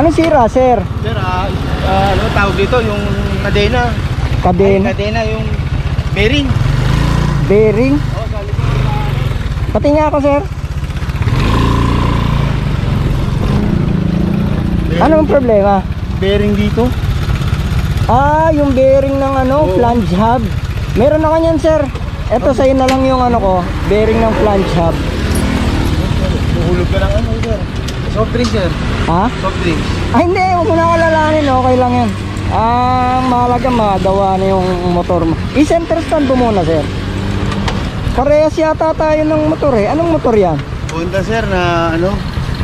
Ano sira, sir? Sir, ah, ah, ano tawag dito? Yung kadena. Ay, Kadena, kadena yung bearing. bearing. Oh, galing ko na ano. Pati nga ako, sir. Anong problema? Bearing dito. Ah, yung bearing ng ano, Oo. flange hub. Meron na kanyan, sir. Ito sa'yo na lang yung ano ko, bearing ng flange hub. Buhulog ka ng ano, sir. Soft drink, sir. Ha? Soft drinks. Ah, hindi. Huwag mo na alalahanin. Okay lang yan. Ang mahalaga, magawa na yung motor mo. I-center stand mo muna, sir. Parehas yata tayo ng motor eh. Anong motor yan? Honda, sir, na ano?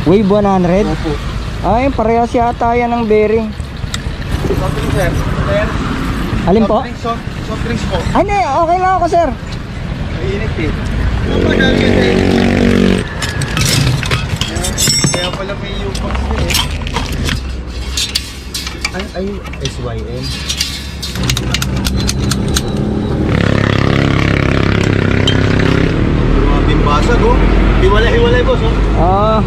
Wave 100? Opo. Ay, parehas yata yan ng bearing. Soft drinks, sir. Sir, Alin soft po? drinks, soft, soft drinks po. Ay, hindi. Okay lang ako, sir. Mainit eh. Ano ba dami kasi? Pala may U-box eh. Ay, ay, SYM. Grabe yung basag oh. Hiwalay-hiwalay boss oh. Ah,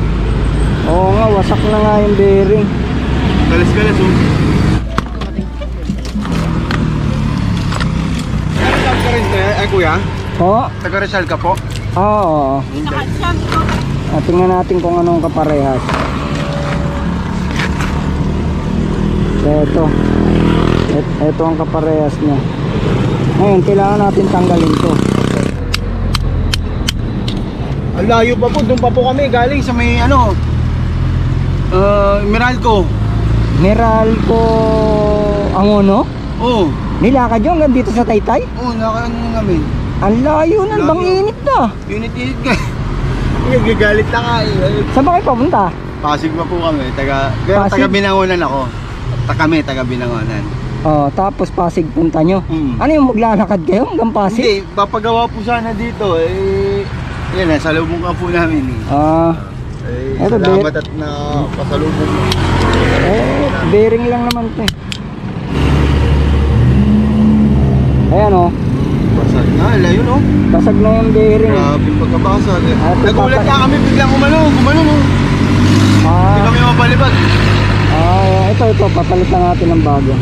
oo nga. Wasak na nga yung bearing. Galas-galas oh. Taga ka rin eh, ay kuya? Oo. Taga Rizal ka po? Oo. Ah, tingnan natin kung anong kaparehas. Ito. Ito ang kaparehas niya. Ngayon, kailangan natin tanggalin to. Ang layo pa po, doon pa po kami galing sa may ano uh, Meralco. Meralco Angono? Oo. Nilakad yun hanggang dito sa Taytay? Oo, nakaano na kami. Ang layo Layo. bang init na. Unit unit ka. Nagagalit na nga eh. Saan ba kayo papunta? Pasig pa po kami. Taga, pero Pasig? taga Binangonan ako. Ta kami, taga Binangonan. Oh, tapos Pasig punta nyo. Mm. Ano yung maglalakad kayo hanggang Pasig? Hindi, papagawa po sana dito eh. Yan, nasa lubong ka po namin eh. Ah, Eh, Eto, salamat at na pasalubong eh, bearing lang naman to eh. Ayan oh, Na, layo no? basag na yung bearing. Grabe yung pagkabasag eh. Ah, Nagulat na kami, biglang umano, gumano no. Hindi Ah, kami mapalibag. ah, ito, ito, papalitan natin ng bago.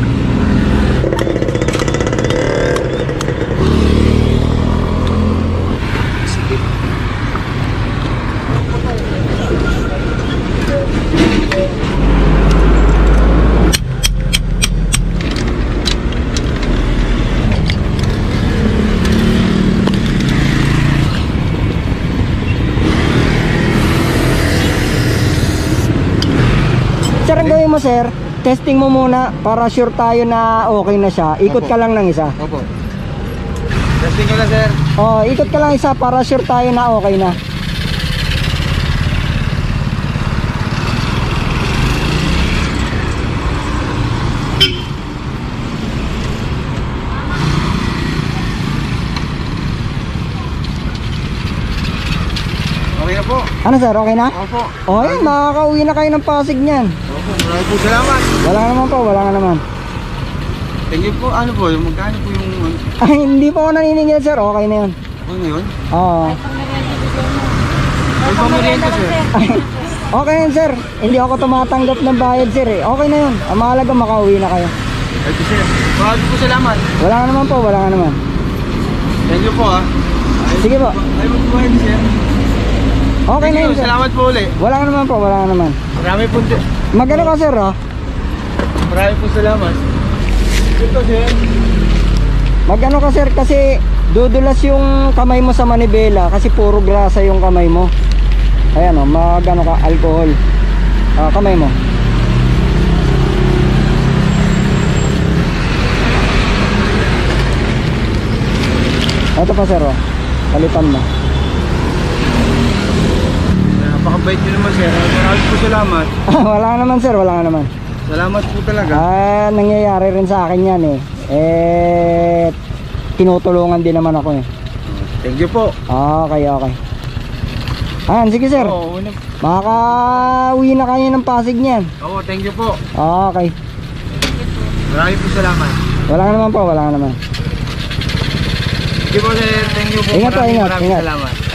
Sir, ang gawin mo sir, testing mo muna para sure tayo na okay na siya. Ikot Opo. ka lang ng isa. Opo. Testing ko na sir. Oh, ikot ka lang isa para sure tayo na okay na. Okay na po. Ano sir, okay na? Opo. Oh, yun, makakauwi na kayo ng Pasig niyan. Opo, maraming po salamat. Wala nga naman po, wala nga naman. Thank you po. Ano po, yung magkano po yung ano Ay, hindi pa ako naniningil sir, okay na yun. ano yun? Oo. May pamerienda sir. Ay, okay na yun sir. Hindi ako tumatanggap ng bayad sir eh. Okay na yun. Ang mahalaga makauwi na kayo. Ay, sir. Maraming po salamat. Wala nga naman po, wala nga naman. Thank you po ah. Sige po. Ay, magbuhay sir. Okay na yun sir. Salamat po ulit. Wala nga naman po, wala nga naman. Marami po. Magano ka sir oh? Marami po salamat. Ito sir. Magano ka sir kasi dudulas yung kamay mo sa manibela kasi puro grasa yung kamay mo. Ayan oh, magano ka alcohol. Ah, kamay mo. Ito pa sir oh. Palitan mo. Napakabait niyo naman sir. Marami po salamat. wala nga naman sir, wala naman. Salamat po talaga. Ah, nangyayari rin sa akin yan eh. Eh, tinutulungan din naman ako eh. Thank you po. Okay, okay. Ah, sige sir. Oo, una. Makaka-uwi na kayo ng Pasig niyan. Oo, thank you po. Okay. Marami po salamat. Wala naman po, wala nga naman. Thank you po sir. Thank you po. Ingat po, Maraming ingat, maraming ingat. salamat.